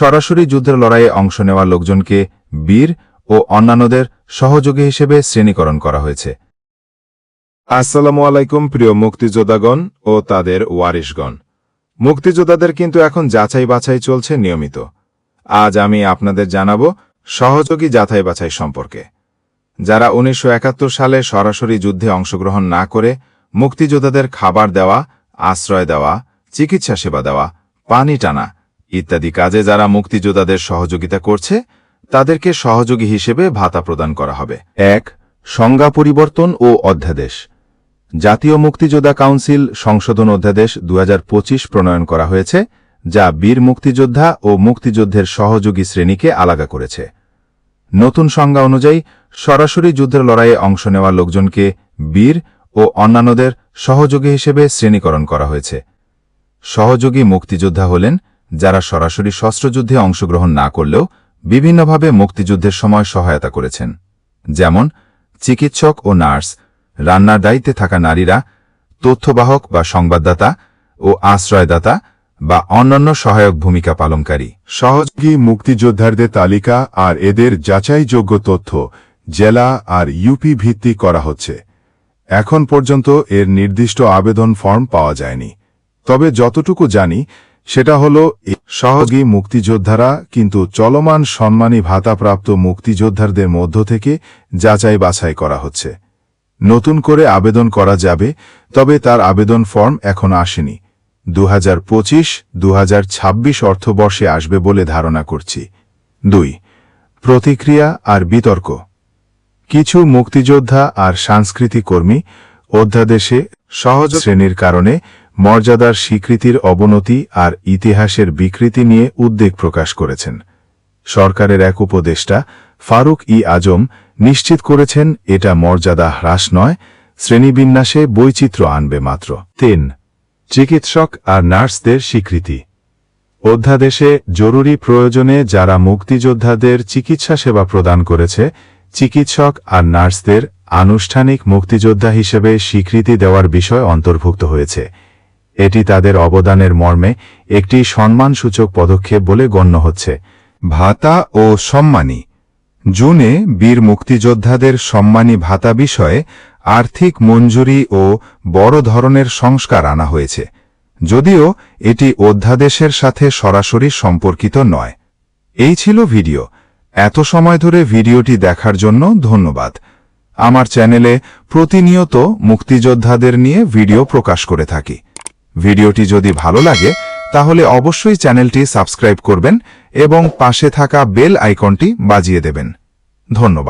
সরাসরি যুদ্ধের লড়াইয়ে অংশ নেওয়া লোকজনকে বীর ও অন্যান্যদের সহযোগী হিসেবে শ্রেণীকরণ করা হয়েছে। আসসালামু আলাইকুম, প্রিয় মুক্তিযোদ্ধাগণ ও তাদের ওয়ারিশগণ। মুক্তিযোদ্ধাদের কিন্তু এখন যাচাই বাছাই চলছে নিয়মিত। আজ আমি আপনাদের জানাব সহযোগী যাচাই বাছাই সম্পর্কে। যারা উনিশশো একাত্তর সালে সরাসরি যুদ্ধে অংশগ্রহণ না করে মুক্তিযোদ্ধাদের খাবার দেওয়া, আশ্রয় দেওয়া, চিকিৎসা সেবা দেওয়া, পানি টানা ইত্যাদি কাজে যারা মুক্তিযোদ্ধাদের সহযোগিতা করছে, তাদেরকে সহযোগী হিসেবে ভাতা প্রদান করা হবে। এক, সংজ্ঞা পরিবর্তন ও অধ্যাদেশ। জাতীয় মুক্তিযোদ্ধা কাউন্সিল সংশোধন অধ্যাদেশ দু প্রণয়ন করা হয়েছে, যা বীর মুক্তিযোদ্ধা ও মুক্তিযুদ্ধের সহযোগী শ্রেণীকে আলাদা করেছে। নতুন সংজ্ঞা অনুযায়ী, সরাসরি যুদ্ধের লড়াইয়ে অংশ নেওয়া লোকজনকে বীর ও অন্যান্যদের সহযোগী হিসেবে শ্রেণীকরণ করা হয়েছে। সহযোগী মুক্তিযোদ্ধা হলেন যারা সরাসরি শস্ত্রযুদ্ধে অংশগ্রহণ না করলেও বিভিন্নভাবে মুক্তিযুদ্ধের সময় সহায়তা করেছেন। যেমন, চিকিৎসক ও নার্স, রান্নার দায়িত্বে থাকা নারীরা, তথ্যবাহক বা সংবাদদাতা ও আশ্রয়দাতা বা অন্যান্য সহায়ক ভূমিকা পালনকারী। সহযোগী মুক্তিযোদ্ধারদের তালিকা আর এদের যাচাইযোগ্য তথ্য জেলা আর ইউপি ভিত্তিক করা হচ্ছে। এখন পর্যন্ত এর নির্দিষ্ট আবেদন ফর্ম পাওয়া যায়নি। তবে যতটুকু জানি সেটা হল সহযোগী মুক্তিযোদ্ধারা কিন্তু চলমান সম্মানী ভাতাপ্রাপ্ত মুক্তিযোদ্ধাদের মধ্য থেকে যাচাই বাছাই করা হচ্ছে। নতুন করে আবেদন করা যাবে, তবে তার আবেদন ফর্ম এখন আসেনি। দু হাজার পঁচিশ দু অর্থবর্ষে আসবে বলে ধারণা করছি। দুই, প্রতিক্রিয়া আর বিতর্ক। কিছু মুক্তিযোদ্ধা আর সাংস্কৃতিক কর্মী অধ্যাদেশে সহজ শ্রেণির কারণে মর্যাদার স্বীকৃতির অবনতি আর ইতিহাসের বিকৃতি নিয়ে উদ্বেগ প্রকাশ করেছেন। সরকারের এক উপদেষ্টা, ফারুক ই আজম, নিশ্চিত করেছেন এটা মর্যাদা হ্রাস নয়, শ্রেণীবিন্যাসে বৈচিত্র্য আনবে মাত্র। তিন, চিকিৎসক আর নার্সদের স্বীকৃতি। অধ্যাদেশে জরুরি প্রয়োজনে যারা মুক্তিযোদ্ধাদের চিকিৎসা সেবা প্রদান করেছে, চিকিৎসক আর নার্সদের আনুষ্ঠানিক মুক্তিযোদ্ধা হিসেবে স্বীকৃতি দেওয়ার বিষয় অন্তর্ভুক্ত হয়েছে। এটি তাদের অবদানের মর্মে একটি সম্মানসূচক পদক্ষেপ বলে গণ্য হচ্ছে। ভাতা ও সম্মানী। জুনে বীর মুক্তিযোদ্ধাদের সম্মানী ভাতা বিষয়ে আর্থিক মঞ্জুরি ও বড় ধরনের সংস্কার আনা হয়েছে। যদিও এটি অধ্যাদেশের সাথে সরাসরি সম্পর্কিত নয়। এই ছিল ভিডিও। এত সময় ধরে ভিডিওটি দেখার জন্য ধন্যবাদ। আমার চ্যানেলে প্রতিনিয়ত মুক্তিযোদ্ধাদের নিয়ে ভিডিও প্রকাশ করে থাকি। ভিডিওটি যদি ভালো লাগে, তাহলে অবশ্যই চ্যানেলটি সাবস্ক্রাইব করবেন এবং পাশে থাকা বেল আইকনটি বাজিয়ে দেবেন। ধন্যবাদ।